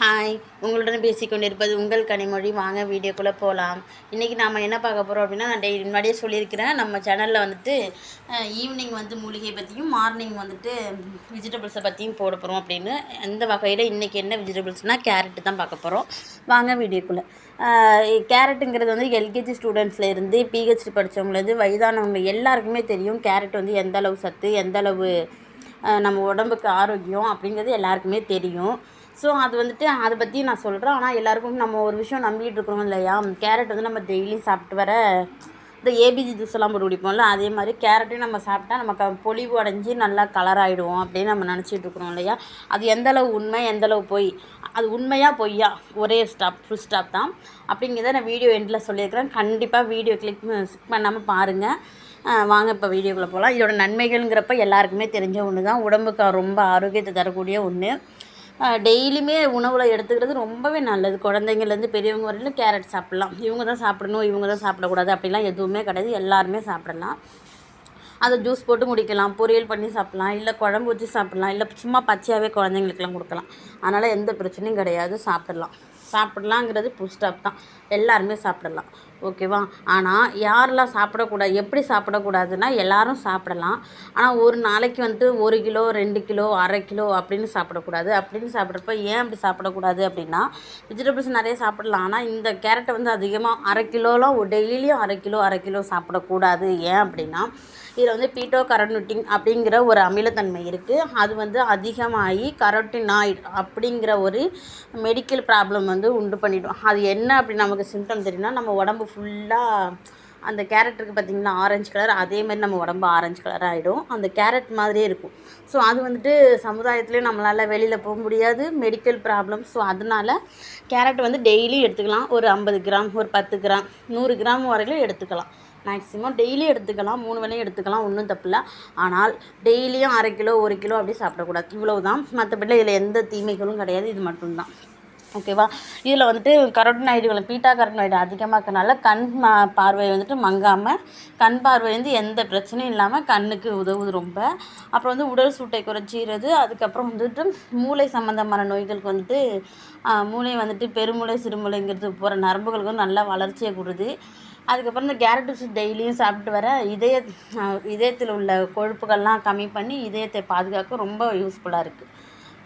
Hi உங்களுடன் பேசிக்கொண்டிருப்பது உங்கள் கனிமொழி. வாங்க வீடியோக்குள்ளே போகலாம் இன்றைக்கி நாம் என்ன பார்க்க போகிறோம் அப்படின்னா நான் டெய்லி முன்னாடியே சொல்லியிருக்கிறேன். நம்ம சேனலில் வந்துட்டு ஈவினிங் வந்து மூலிகை பற்றியும் மார்னிங் வந்துட்டு வெஜிடபிள்ஸை பற்றியும் போட போகிறோம் அப்படின்னு. அந்த வகையில் இன்றைக்கி என்ன வெஜிடபிள்ஸ்னால் கேரட்டு தான் பார்க்க போகிறோம் வாங்க வீடியோக்குள்ளே. கேரட்டுங்கிறது வந்து எல்கேஜி ஸ்டூடெண்ட்ஸில் இருந்து பிஹெச்டி படித்தவங்களேருந்து வயதானவங்க எல்லாருக்குமே தெரியும் கேரட் வந்து எந்த அளவு சத்து எந்த அளவு நம்ம உடம்புக்கு ஆரோக்கியம் அப்படிங்கிறது எல்லாருக்குமே தெரியும். ஸோ அது வந்துட்டு அதை பற்றி நான் சொல்கிறேன் ஆனால் எல்லாருக்கும் நம்ம ஒரு விஷயம் நம்பிக்கிட்டு இருக்கிறோம் இல்லையா? கேரட் வந்து நம்ம டெய்லியும் சாப்பிட்டு வர இந்த ஏபிஜி ஜூஸ் எல்லாம் போட்டு குடிப்போம்ல அதே மாதிரி கேரட்டையும் நம்ம சாப்பிட்டா நமக்கு பொலிவு அடைஞ்சு நல்லா கலர் ஆகிடுவோம் அப்படின்னு நம்ம நினச்சிட்டு இருக்கிறோம் இல்லையா? அது எந்தளவு உண்மை எந்தளவு பொய்? அது உண்மையாக பொய்யா? ஒரே ஸ்டாப் ஃபுல் ஸ்டாப் தான். அப்படிங்கிறத நான் வீடியோ எண்டில் சொல்லியிருக்கிறேன். கண்டிப்பாக வீடியோ கிளிக் ஸ்கிப் பண்ணாமல் பாருங்கள் வாங்க இப்போ வீடியோக்குள்ளே போகலாம் இதோட நன்மைகள்ங்கிறப்ப எல்லாருக்குமே தெரிஞ்ச ஒன்று தான் உடம்புக்கு ரொம்ப ஆரோக்கியத்தை தரக்கூடிய ஒன்று டெய்லியுமே உணவில் எடுத்துக்கிறது ரொம்பவே நல்லது. குழந்தைங்கள்லேருந்து பெரியவங்க வரையிலும் கேரட் சாப்பிட்லாம். இவங்க தான் சாப்பிடணும் இவங்க தான் சாப்பிடக்கூடாது அப்படிலாம் எதுவுமே கிடையாது. எல்லாருமே சாப்பிடலாம். அதை ஜூஸ் போட்டு குடிக்கலாம் பொரியல் பண்ணி சாப்பிட்லாம் இல்லை குழம்பு வச்சு சாப்பிட்லாம் இல்லை சும்மா பச்சையாகவே குழந்தைங்களுக்குலாம் கொடுக்கலாம். அதனால் எந்த பிரச்சனையும் கிடையாது. சாப்பிடலாம். சாப்பிட்லாங்கிறது புல் ஸ்டாப் தான். எல்லாருமே சாப்பிடலாம். ஓகேவா? ஆனால் யாரெல்லாம் சாப்பிடக்கூடாது எப்படி சாப்பிடக்கூடாதுன்னா எல்லாரும் சாப்பிடலாம். ஆனால் ஒரு நாளைக்கு வந்துட்டு ஒரு கிலோ ரெண்டு கிலோ அரை கிலோ அப்படின்னு சாப்பிடக்கூடாது. அப்படின்னு சாப்பிட்றப்ப ஏன் அப்படி சாப்பிடக்கூடாது அப்படின்னா வெஜிடபிள்ஸ் நிறைய சாப்பிடலாம். ஆனால் இந்த கேரட்டை வந்து அதிகமாக அரை கிலோலாம் டெய்லியும் அரை கிலோ அரை கிலோ சாப்பிடக்கூடாது. ஏன் அப்படின்னா இதில் வந்து பீட்டோ கரனுட்டின் அப்படிங்கிற ஒரு அமிலத்தன்மை இருக்குது அது வந்து அதிகமாகி கரோட்டினாய்டு அப்படிங்கிற ஒரு மெடிக்கல் ப்ராப்ளம் வந்து உண்டு பண்ணிடும். அது என்ன அப்படி நமக்கு சிம்டம் தெரியும்னா நம்ம உடம்பு ஃபுல்லாக அந்த கேரட் இருக்குது பார்த்திங்கன்னா ஆரஞ்சு கலர் அதே மாதிரி நம்ம உடம்பு ஆரஞ்சு கலர் ஆகிடும் அந்த கேரட் மாதிரியே இருக்கும். ஸோ அது வந்துட்டு சமுதாயத்துலேயும் நம்மளால் வெளியில் போக முடியாது. மெடிக்கல் ப்ராப்ளம் ஸோ அதனால கேரட் வந்து டெய்லி எடுத்துக்கலாம். ஒரு ஐம்பது கிராம் ஒரு பத்து கிராம் நூறு கிராம் வரையிலும் எடுத்துக்கலாம். மேக்ஸிமம் டெய்லி எடுத்துக்கலாம். மூணு வேளையும் எடுத்துக்கலாம். ஒன்றும் தப்பில்ல. ஆனால் டெய்லியும் அரை கிலோ ஒரு கிலோ அப்படி சாப்பிடக்கூடாது. இவ்வளவு தான் மற்றபடி இதில் எந்த தீமைகளும் கிடையாது. இது மட்டும்தான். ஓகேவா? இதில் வந்துட்டு கரோட்டினாய்டுகளை பீட்டா கரோட்டினாய்டு அதிகமாக இருக்கனால கண் ம பார்வை வந்துட்டு மங்காமல் கண் பார்வை வந்து எந்த பிரச்சனையும் இல்லாமல் கண்ணுக்கு உதவுது ரொம்ப. அப்புறம் வந்து உடல் சூட்டை குறைச்சிறது அதுக்கப்புறம் வந்துட்டு மூளை சம்மந்தமான நோய்களுக்கு வந்துட்டு மூளை வந்துட்டு பெருமூளை சிறுமூளைங்கிறது போகிற நரம்புகளுக்கு வந்து நல்லா வளர்ச்சியை கொடுது. அதுக்கப்புறம் இந்த கேரட் ஜூஸ் டெய்லியும் சாப்பிட்டு வர இதய இதயத்தில் உள்ள கொழுப்புகள்லாம் கம்மி பண்ணி இதயத்தை பாதுகாக்க ரொம்ப யூஸ்ஃபுல்லாக இருக்குது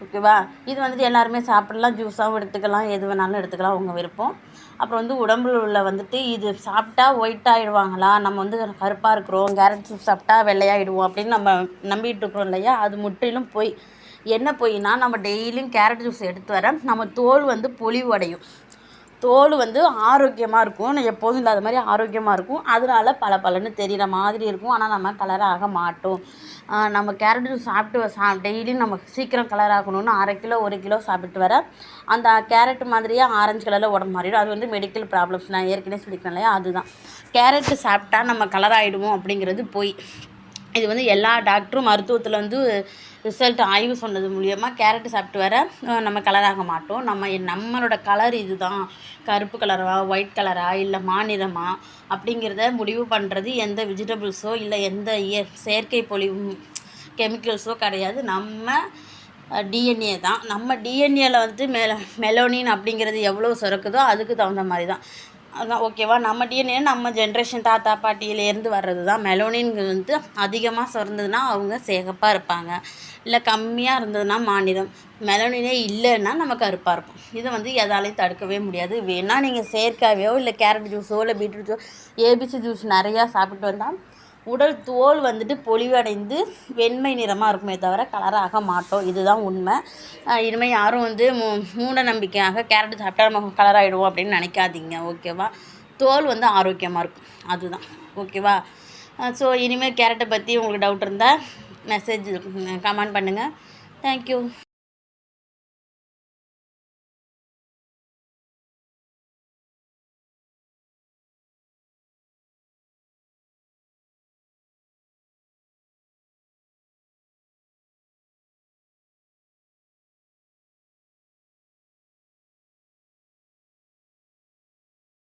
ஓகேவா? இது வந்துட்டு எல்லாருமே சாப்பிடலாம் ஜூஸாகவும் எடுத்துக்கலாம் எது வேணாலும் எடுத்துக்கலாம் உங்கள் விருப்பம். அப்புறம் வந்து உடம்புல உள்ள வந்துட்டு இது சாப்பிட்டா ஒயிட் ஆகிடுவாங்களா நம்ம வந்து கருப்பாக இருக்கிறோம் கேரட் ஜூஸ் சாப்பிட்டா வெள்ளையாகிடுவோம் அப்படின்னு நம்ம நம்பிட்டு இருக்கிறோம் இல்லையா? அது முற்றிலும் போய். என்ன போயின்னா நம்ம டெய்லியும் கேரட் ஜூஸ் எடுத்து வர நம்ம தோல் வந்து பொலிவு அடையும். தோல் வந்து ஆரோக்கியமாக இருக்கும். எப்போதும் இல்லாத மாதிரி ஆரோக்கியமாக இருக்கும். அதனால பல பலன்னு தெரிகிற மாதிரி இருக்கும். ஆனால் நம்ம கலர் ஆக மாட்டோம். நம்ம கேரட் சாப்பிட்டு சா டெய்லியும் நம்ம சீக்கிரம் கலர் ஆகணும்னு அரை கிலோ ஒரு கிலோ சாப்பிட்டு வர அந்த கேரட் மாதிரியே ஆரஞ்சு கலரில் உடம்பு மாறிடும். அது வந்து மெடிக்கல் ப்ராப்ளம்ஸ் நான் ஏற்கனவே சொல்லியிருக்கேன் இல்லையா? அதுதான். கேரட்டு சாப்பிட்டா நம்ம கலர் ஆகிடுவோம் அப்படிங்கிறது போய். இது வந்து எல்லா டாக்டரும் மருத்துவத்தில் வந்து ரிசல்ட் ஆய்வு சொன்னது மூலியமாக கேரட் சாப்பிட்டு வர நம்ம கலராக மாட்டோம். நம்ம நம்மளோட கலர் இது தான் கருப்பு கலரா ஒயிட் கலரா இல்லை மாநிறமா அப்படிங்கிறத முடிவு பண்ணுறது எந்த வெஜிடபிள்ஸோ இல்லை எந்த இய செயற்கை பொலிவு கெமிக்கல்ஸோ கிடையாது. நம்ம டிஎன்ஏ தான். நம்ம டிஎன்ஏல வந்து மெல மெலோனின் அப்படிங்கிறது எவ்வளோ சுரக்குதோ அதுக்கு தகுந்த மாதிரி தான் அதான் ஓகேவா? நம்ம டிஎன்ஏ நம்ம ஜென்ரேஷன் தாத்தா பாட்டியிலேருந்து வர்றது தான் மெலோனின்கள் வந்து அதிகமாக சுரந்ததுன்னா அவங்க சேகப்பாக இருப்பாங்க. இல்லை கம்மியாக இருந்ததுன்னா மாநிலம். மெலோனினே இல்லைன்னா நம்ம கருப்பாக இருப்போம். இதை வந்து எதாலையும் தடுக்கவே முடியாது. வேணால் நீங்கள் செயற்காவையோ இல்லை கேரட் ஜூஸோ இல்லை பீட்ரூட் ஜூஸ் ஏபிசி ஜூஸ் நிறையா சாப்பிட்டு வந்தால் உடல் தோல் வந்துட்டு பொலிவடைந்து வெண்மை நிறமாக இருக்குமே தவிர கலராக மாட்டோம். இதுதான் உண்மை. இனிமேல் யாரும் வந்து மூ மூட நம்பிக்கையாக கேரட் சாப்பிட்டா நம்ம கலர் ஆகிடுவோம் அப்படின்னு நினைக்காதீங்க ஓகேவா தோல் வந்து ஆரோக்கியமாக இருக்கும். அதுதான் ஓகேவா ஸோ இனிமேல் கேரட்டை பற்றி உங்களுக்கு டவுட் இருந்தால் மெசேஜ் கமெண்ட் பண்ணுங்கள் தேங்க்யூ